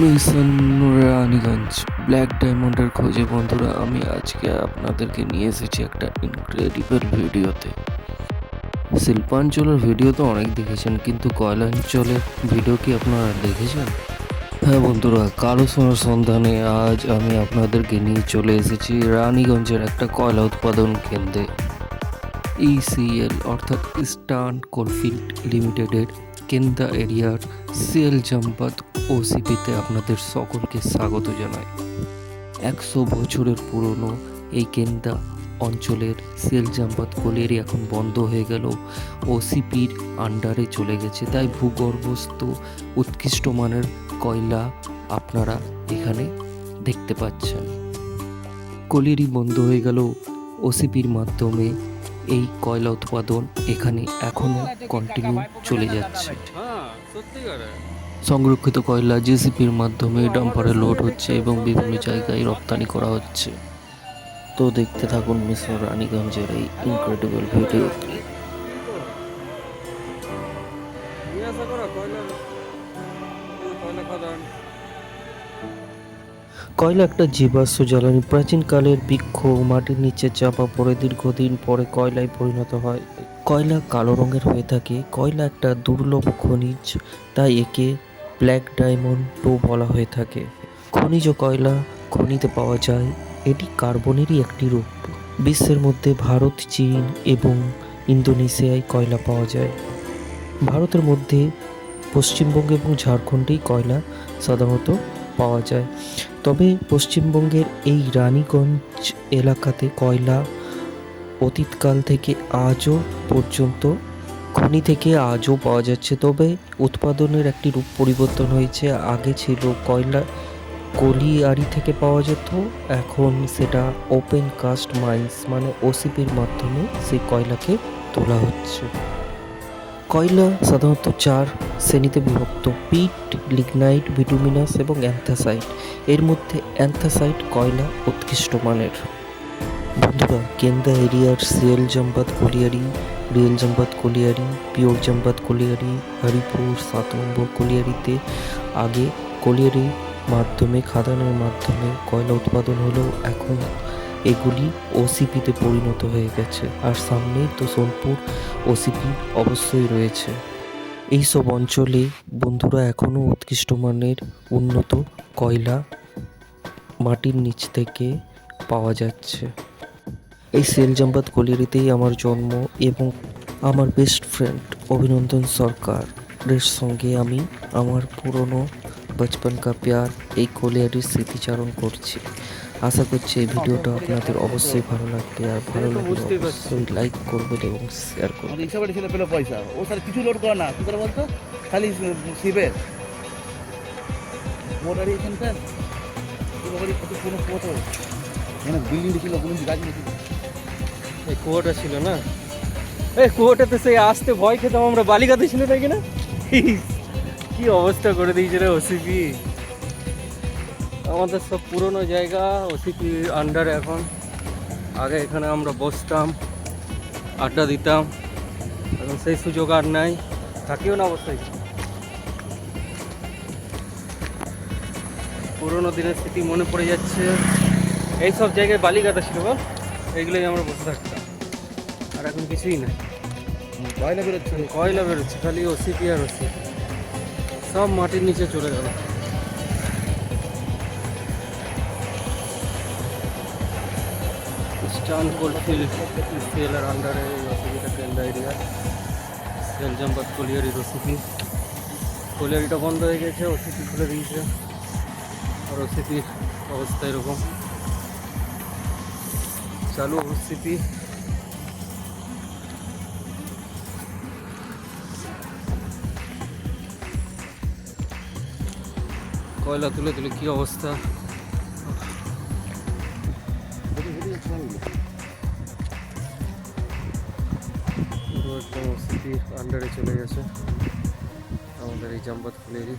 Mission Raniganj black ডায়মন্ডের খোঁজে বন্ধুরা, আমি আজকে আপনাদেরকে নিয়ে এসেছি একটা ইনক্রেডিবল ভিডিওতে। শিল্পাঞ্চলের ভিডিও তো অনেক দেখেছেন, কিন্তু কয়লাঞ্চলের ভিডিও কি আপনারা দেখেছেন? হ্যাঁ বন্ধুরা কালো সোনার সন্ধানে আজ আমি আপনাদেরকে নিয়ে চলে এসেছি রানীগঞ্জের একটা কয়লা উৎপাদন কেন্দ্রে। ইসিএল অর্থাৎ ইস্টার্ন কোলফিল্ড লিমিটেডের কেন্দা এরিয়ার সিএল জাম্পাত ওসিপিতে আপনাদের সকলকে স্বাগত জানাই। একশো বছরের পুরনো এই কেন্দা অঞ্চলের সেল জাম্পাত কোলেরই এখন বন্ধ হয়ে গেল। ওসিপির আন্ডারে চলে গেছে। তাই ভূগর্ভস্থ, উৎকৃষ্ট মানের কয়লা আপনারা এখানে দেখতে পাচ্ছেন। কলিরি বন্ধ হয়ে গেল। ওসিপির মাধ্যমে এই কয়লা উৎপাদন এখানে এখনও কন্টিনিউ চলে যাচ্ছে। সংরক্ষিত কয়লা জেসিপির মাধ্যমে ডাম্পারে লোড হচ্ছে এবং বিভিন্ন জায়গায় রপ্তানি করা হচ্ছে। তো দেখতে থাকুন মিশ্র রানীগঞ্জের এই ইনক্রেডিবল জিজ্ঞাসা কয়লা কয়লা কয়লা একটা জীবাশ্ম জ্বালানি। প্রাচীনকালের বৃক্ষ মাটির নিচে চাপা পড়ে দীর্ঘদিন পরে কয়লায় পরিণত হয়। কয়লা কালো রঙের হয়ে থাকে। কয়লা একটা দুর্লভ খনিজ, তাই একে ব্ল্যাক ডায়মন্ডও বলা হয়ে থাকে। খনিজ কয়লা খনিতে পাওয়া যায়। এটি কার্বনেরই একটি রূপ। বিশ্বের মধ্যে ভারত, চীন এবং ইন্দোনেশিয়ায় কয়লা পাওয়া যায়। ভারতের মধ্যে পশ্চিমবঙ্গ এবং ঝাড়খণ্ডেই কয়লা সাধারণত পাওয়া যায়। তবে পশ্চিমবঙ্গের এই রানীগঞ্জ এলাকাতে কয়লা অতীতকাল থেকে আজও পর্যন্ত, খনি থেকে আজও পাওয়া যাচ্ছে। তবে উৎপাদনের একটি রূপ পরিবর্তন হয়েছে। আগে ছিল কয়লা কলিয়ারি থেকে পাওয়া যেত, এখন সেটা ওপেন কাস্ট মাইন্স মানে ওসিপির মাধ্যমে সেই কয়লাকে তোলা হচ্ছে। কয়লা সাধারণত চার শ্রেণীতে বিভক্ত পিট, লিগনাইট ভিটুমিনাস এবং অ্যান্থাসাইট। এর মধ্যে অ্যান্থাসাইট কয়লা উৎকৃষ্ট মানের। বন্ধুরা কেন্দা এরিয়ার CL Jampat colliery, real Jampat colliery, pure Jampat colliery, Haripur, সাত নম্বর কলিয়ারিতে আগে কলিয়ারি মাধ্যমে, খাদানের মাধ্যমে কয়লা উৎপাদন হলেও এখন এগুলি ওসিপিতে পরিণত হয়ে গেছে। আর সামনেই তো সোনপুর ওসিপি অবশ্যই রয়েছে। এইসব অঞ্চলে বন্ধুরা এখনও উৎকৃষ্ট মানের উন্নত কয়লা মাটির নিচ থেকে পাওয়া যাচ্ছে। এই সেলজাম্বাদ কলিয়ারিতেই আমার জন্ম এবং আমার বেস্ট ফ্রেন্ড অভিনন্দন সরকারের সঙ্গে আমি আমার পুরনো বচপন কা প্যার এই কলিয়ারির স্মৃতিচারণ করছি। আশা করছি এই ভিডিওটা আপনাদের অবশ্যই ভালো লাগবে আর ভালো লাগলে বুঝতেই পারছি। অবশ্যই লাইক করবেন এবং শেয়ার করবেন। ইসাবাড়ি ছেলে পেল পয়সা। ও স্যার কিছু লোড করে না কি করে বলতো? খালি শিবের। মোটারি এখানকার? বাড়ি কত কোনো কত মানে বিল্ডিং ছিল কোনো গাছ ছিল এই কুয়োটা ছিল না? এই কুয়োটাতে সেই আসতে ভয় খেতাম আমরা। বালিকাতে ছিল নাকি না? কি অবস্থা করে দিয়েছে রে ওসিপি। আমাদের সব পুরনো জায়গা ওসিপি আন্ডারে এখন। আগে এখানে আমরা বসতাম আড্ডা দিতাম এখন সেই সুযোগ আর নাই। থাকিও না অবশ্যই। পুরোনো দিনের স্মৃতি মনে পড়ে যাচ্ছে। এই সব জায়গায় বালিকাতা ছিল বল এইগুলোই আমরা বসে থাকতাম। আর এখন কিছুই নাই। কয়লা বেরোচ্ছে? কয়লা বেরোচ্ছে খালি ওসিপি আর ওসিপি। সব মাটির নিচে চলে গেল। ইস্টার্ন কোলফিল্ড সেলের আন্ডারে ওসিপিটা কেন্দ্র এরিয়া সেল জাম্পাত কলিয়ারির ওসিপি কলিয়ারিটা বন্ধ হয়ে গেছে ওসিপি খুলে দিয়েছে। আর ওসিপির অবস্থা এরকম। চালু ওসিপি কয়লা তুলে তুলে কি অবস্থা? পুরো একদম ওসিপির আন্ডারে চলে গেছে। আমাদের এই জাম্বাত ফুলেরই